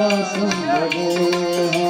সম্ভব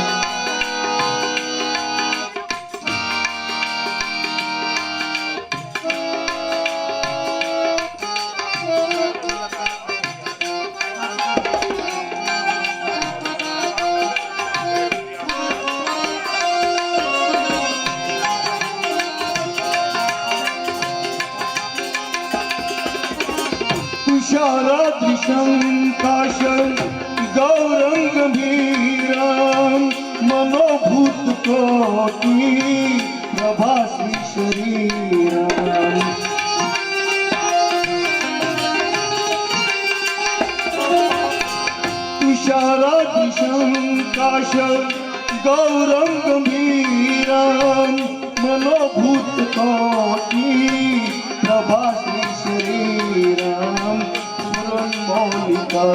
तुषारादिशं काशं गौरं गम्भीरं मनोभूतकोटि प्रभास्मि शरीरं स्मृन्मौलिकर्णो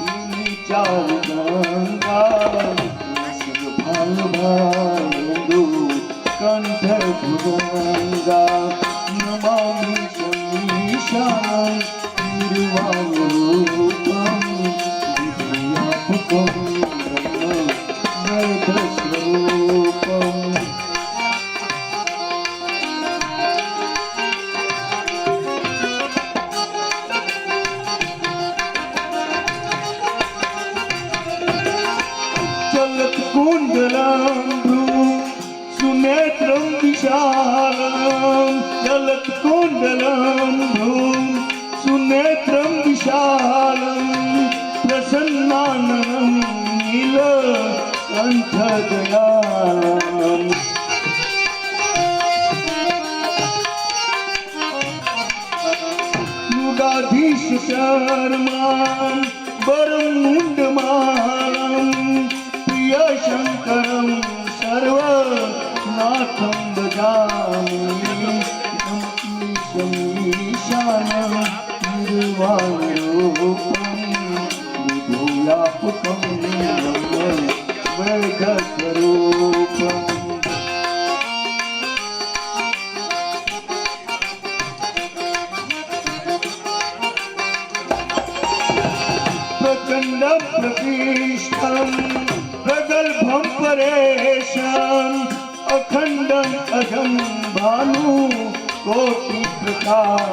गङ्गा सुनेत्रं विशालं चलत्कुण्डलं सुनेत्रं સજનામ યુગાધીશ શર્મા બરમુંડમાં प्रतिष्ठं प्रगल्भं परेशम् अखण्डम् अजं भानु कोटिप्रकाशम्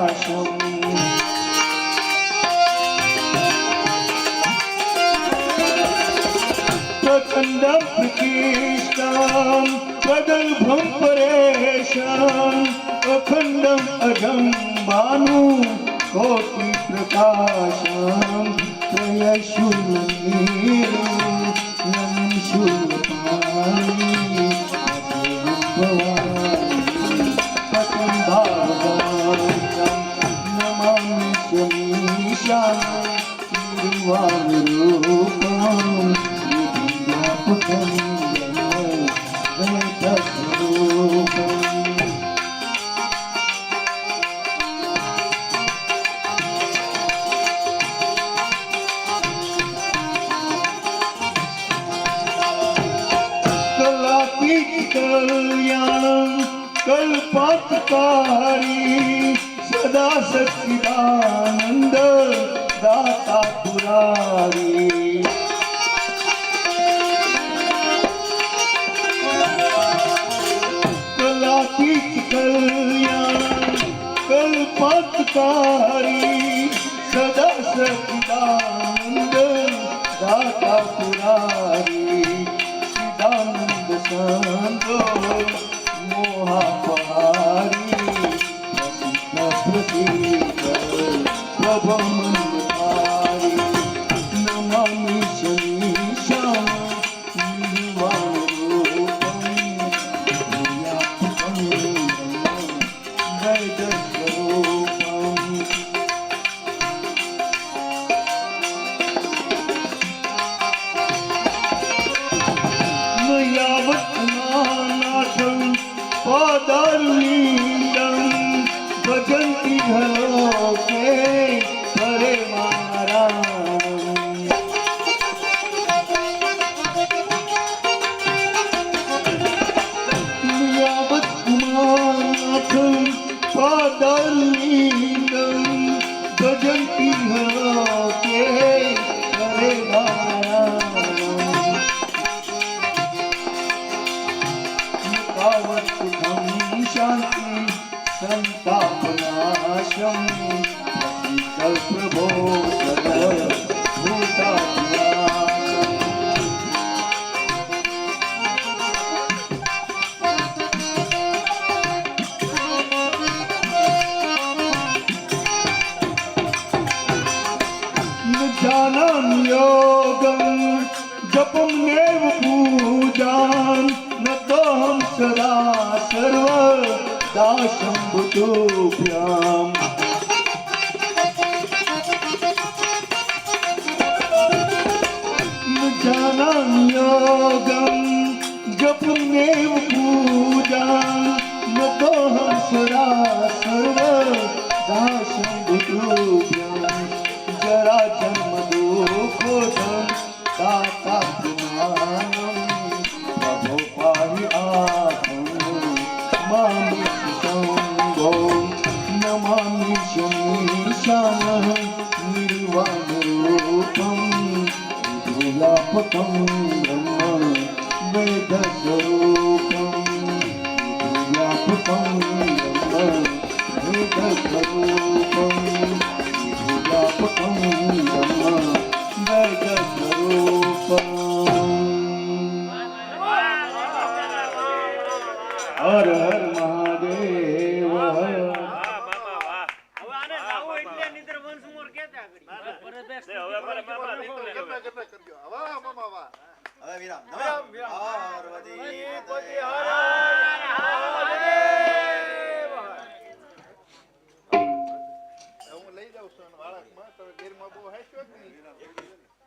प्रचण्डं प्रतिष्ठं प्रगल्भं परेशम् अखण्डम् अजं भानु कोटिप्रकाशम् त्रयशूलनीरं કલ્યાણ કલ્પતકારી સદા સચિદાનંદ દાતા પુરારી. કલાતી કલ્યાણ કલ્પતકારી पादारुणीलं भजन्ति हलोके हरे सन्तापनाशं कल्प्रभो भूताभ्यासम् जानामि योगं जपं नैव पूजां न तोऽहं सदा सर्वदा शम्भुतोभ्याम् न जानामि योगं जपं నిశం నిశాన నిర్వాణరూపం విధులాపకం బ్రహ్మ వేదస్వరూపం విధులాపకం బ్రహ్మ వేదస్వరూపం విధులాపకం હવે નિદ્ર. હવે વિરામ. પતે હું લઈ જાઉં છું અને વાળકમાં તમે ગીરમાં બહુ હાંસ્યો જ નહીં.